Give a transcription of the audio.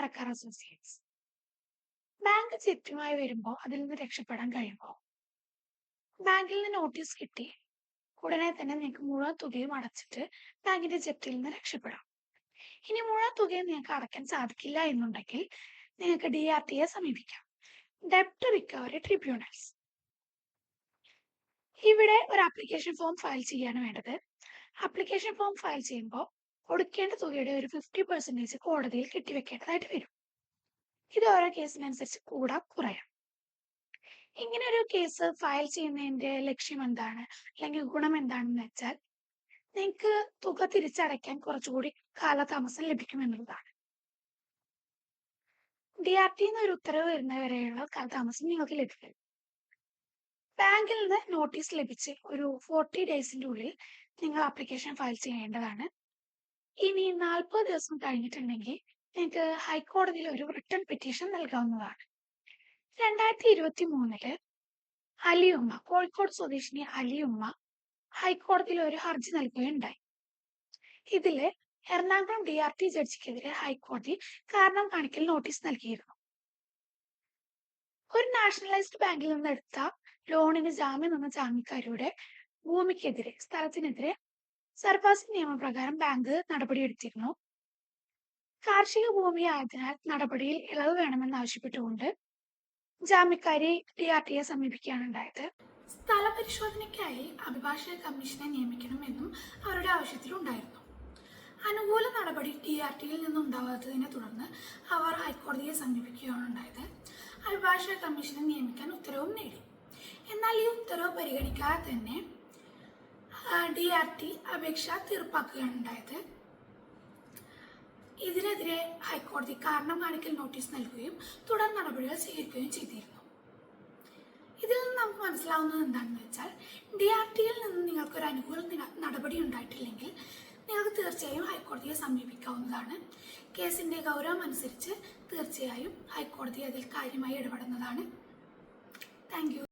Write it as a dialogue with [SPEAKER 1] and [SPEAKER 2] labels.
[SPEAKER 1] Sucker associates. Bank ജപ്തിയുമായി വരുമ്പോൾ അതിൽ നിന്ന് രക്ഷപ്പെടാൻ കഴിയുമോ ബാങ്കിൽ നിന്ന് നോട്ടീസ് കിട്ടി. ഉടനെ തന്നെ നിങ്ങൾക്ക് മുഴുവൻ തുകയും അടച്ചിട്ട് ബാങ്കിന്റെ ജപ്തിയിൽ നിന്ന് രക്ഷപ്പെടാം. ഇനി മുഴുവൻ തുകയും നിങ്ങൾക്ക് അടയ്ക്കാൻ സാധിക്കില്ല എന്നുണ്ടെങ്കിൽ നിങ്ങൾക്ക് ഡി ആർ ടിയെ സമീപിക്കാം. ഡെപ്റ്റ് റിക്കവറി ട്രിബ്യൂണൽസ് ഇവിടെ ഒരു ആപ്ലിക്കേഷൻ ഫോം ഫയൽ ചെയ്യാണ് വേണ്ടത്. ആപ്ലിക്കേഷൻ ഫോം ഫയൽ ചെയ്യുമ്പോൾ കൊടുക്കേണ്ട തുകയുടെ ഒരു ഫിഫ്റ്റി പെർസെന്റേജ് കോടതിയിൽ കെട്ടിവെക്കേണ്ടതായിട്ട് വരും. ഇത് ഓരോ കേസിനനുസരിച്ച് കൂടാം കുറയാം. ഇങ്ങനെ ഒരു കേസ് ഫയൽ ചെയ്യുന്നതിന്റെ ലക്ഷ്യം എന്താണ്? അല്ലെങ്കിൽ ഗുണം എന്താണെന്ന് വെച്ചാൽ നിങ്ങൾക്ക് തുക തിരിച്ചടയ്ക്കാൻ കുറച്ചുകൂടി കാലതാമസം ലഭിക്കുമെന്നുള്ളതാണ് ഡി ആർ ടി ഒരു ഉത്തരവ് വരുന്നവരെയുള്ള കാലതാമസം നിങ്ങൾക്ക് ലഭിക്കും. ബാങ്കിൽ നിന്ന് നോട്ടീസ് ലഭിച്ച് ഒരു ഫോർട്ടി ഡേയ്സിന്റെ ഉള്ളിൽ നിങ്ങൾ ആപ്ലിക്കേഷൻ ഫയൽ ചെയ്യേണ്ടതാണ്. ഇനി നാൽപ്പത് ദിവസം കഴിഞ്ഞിട്ടുണ്ടെങ്കിൽ നിങ്ങൾക്ക് ഹൈക്കോടതിയിൽ ഒരു റിട്ടേൺ പെറ്റീഷൻ നൽകാവുന്നതാണ്. രണ്ടായിരത്തി ഇരുപത്തി മൂന്നിൽ അലിയുമ്മ കോഴിക്കോട് സ്വദേശിനി അലിയുമ്മ ഹൈക്കോടതിയിൽ ഒരു ഹർജി നൽകുകയുണ്ടായി. ഇതിൽ എറണാകുളം ഡി ആർ ടി ജഡ്ജിക്കെതിരെ ഹൈക്കോടതി കാരണം കാണിക്കൽ നോട്ടീസ് നൽകിയിരുന്നു. ഒരു നാഷണലൈസ്ഡ് ബാങ്കിൽ നിന്ന് എടുത്ത ലോണിന് ജാമ്യം നിന്ന ജാമ്യക്കാരുടെ ഭൂമിക്കെതിരെ സ്ഥലത്തിനെതിരെ സർഫാസി നിയമപ്രകാരം ബാങ്ക് നടപടിയെടുത്തിരുന്നു കാർഷിക ഭൂമി ആയതിനാൽ നടപടിയിൽ ഇളവ് വേണമെന്ന് ആവശ്യപ്പെട്ടുകൊണ്ട് ജാമ്യക്കാരി ഡി ആർ ടിയെ സമീപിക്കുകയാണ് ഉണ്ടായത്. സ്ഥല പരിശോധനയ്ക്കായി അഭിഭാഷക കമ്മീഷനെ നിയമിക്കണമെന്നും അവരുടെ ആവശ്യത്തിലുണ്ടായിരുന്നു അനുകൂല നടപടി ഡി ആർ ടിയിൽ നിന്നും ഉണ്ടാവാത്തതിനെ തുടർന്ന് അവർ ഹൈക്കോടതിയെ സമീപിക്കുകയാണ് ഉണ്ടായത്. അഭിഭാഷക കമ്മീഷനെ നിയമിക്കാൻ ഉത്തരവും നേടി. എന്നാൽ ഈ ഉത്തരവ് പരിഗണിക്കാതെ തന്നെ ഡി ആർ ടി അപേക്ഷ തീർപ്പാക്കുകയാണ് ഉണ്ടായത് ഇതിനെതിരെ ഹൈക്കോടതി കാരണം കാണിക്കൽ നോട്ടീസ് നൽകുകയും തുടർ നടപടികൾ സ്വീകരിക്കുകയും ചെയ്തിരുന്നു. ഇതിൽ നിന്ന് നമുക്ക് മനസ്സിലാവുന്നത് എന്താണെന്ന് വെച്ചാൽ ഡി ആർ ടിയിൽ നിന്ന് നിങ്ങൾക്കൊരു അനുകൂല നടപടി ഉണ്ടായിട്ടില്ലെങ്കിൽ നിങ്ങൾക്ക് തീർച്ചയായും ഹൈക്കോടതിയെ സമീപിക്കാവുന്നതാണ്. കേസിന്റെ ഗൗരവം അനുസരിച്ച് തീർച്ചയായും ഹൈക്കോടതി അതിൽ കാര്യമായി ഇടപെടുന്നതാണ്. താങ്ക്